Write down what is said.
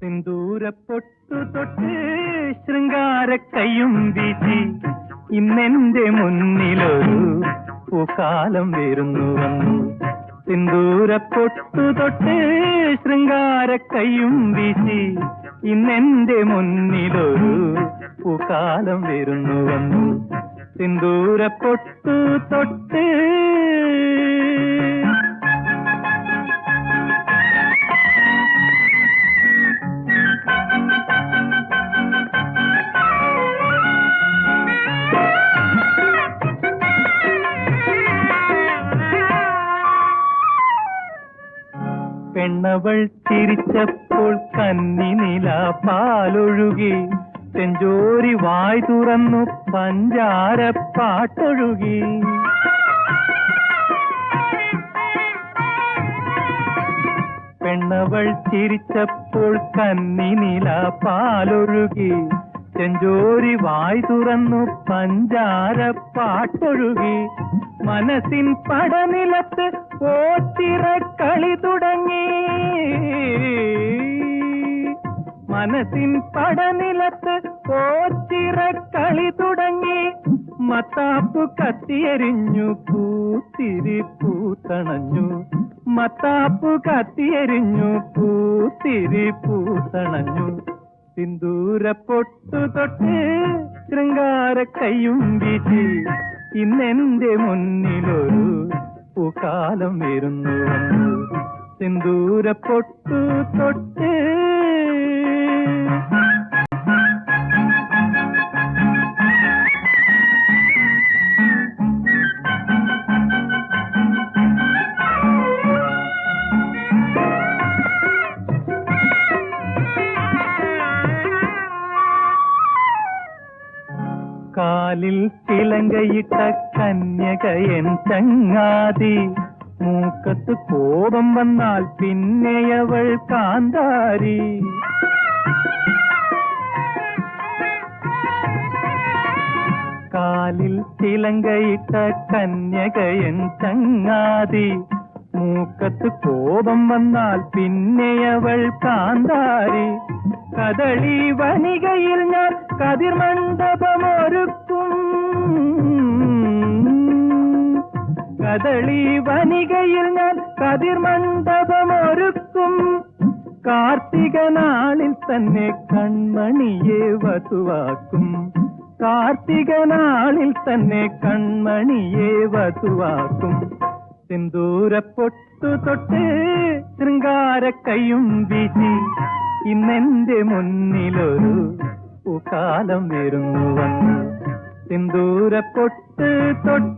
സിന്ദൂരപ്പൊട്ടു തൊട്ട് ശൃംഗാര കയ്യും ഇന്നെന്റെ മുന്നിലൊരു പൂക്കാലം വരുന്നു വന്നു സിന്ദൂരപ്പൊട്ടു തൊട്ട് ശൃംഗാര കയ്യും ഇന്നെന്റെ മുന്നിലൊരു പൂക്കാലം വരുന്നു വന്നു സിന്ദൂരപ്പൊട്ടു തൊട്ട് പെണ്ണവൾ ചിരിച്ചപ്പോൾ കന്നിനില പാലൊഴുകി. തെഞ്ചോരി വായ് തുറന്നു പഞ്ചാര പാട്ടൊഴുകി. പെണ്ണവൾ ചിരിച്ചപ്പോൾ കന്നിനില പാലൊഴുകി. ചെഞ്ചോരി വായി തുറന്നു പഞ്ചാര പാട്ടൊഴുകി. മനസ്സിൻ പടനിലത്ത് ഓത്തിര കളി തുടങ്ങി. മനസ്സിൻ പടനിലത്ത് ഓത്തിര കളി തുടങ്ങി. മത്താപ്പു കത്തിയെരിഞ്ഞു പൂത്തിരി പൂത്തണഞ്ഞു. മത്താപ്പു കത്തിയെരിഞ്ഞു പൂത്തിരി പൂത്തണഞ്ഞു. സിന്ദൂര പൊട്ടു തൊട്ട് ശൃംഗാര കയ്യും വീട്ടിൽ ഇന്നെന്റെ മുന്നിലൊരു പൂക്കാലം വരുന്നു. സിന്ദൂര പൊട്ടു തൊട്ട് കാലിൽ ചിലങ്കയിട്ട കന്യകയൻ ചങ്ങാതി മൂക്കത്ത് കോപം വന്നാൽ പിന്നെയവൾ കാന്താരി കാലിൽ ചിലങ്കയിട്ട കന്യകയൻ ചങ്ങാതി മൂക്കത്ത് കോപം വന്നാൽ പിന്നെ അവൾ കാന്താരി. കദളി വനികയിൽ ഞാൻ കതിർമണ്ഡപമൊരുക്കും കദളി വനികയിൽ ഞാൻ കതിർമണ്ഡപമൊരുക്കും കാർത്തിക നാളിൽ തന്നെ കൺമണിയെ വസുവാക്കും കാർത്തിക നാളിൽ തന്നെ കൺമണിയെ വധുവാക്കും. സിന്ദൂര പൊട്ടു തൊട്ട് ശൃംഗാര കയ്യും വീശി ഇന്നെന്റെ മുന്നിലൊരു പൂക്കാലം വരുന്നു വന്നു. സിന്ദൂര പൊട്ട് തൊട്ട്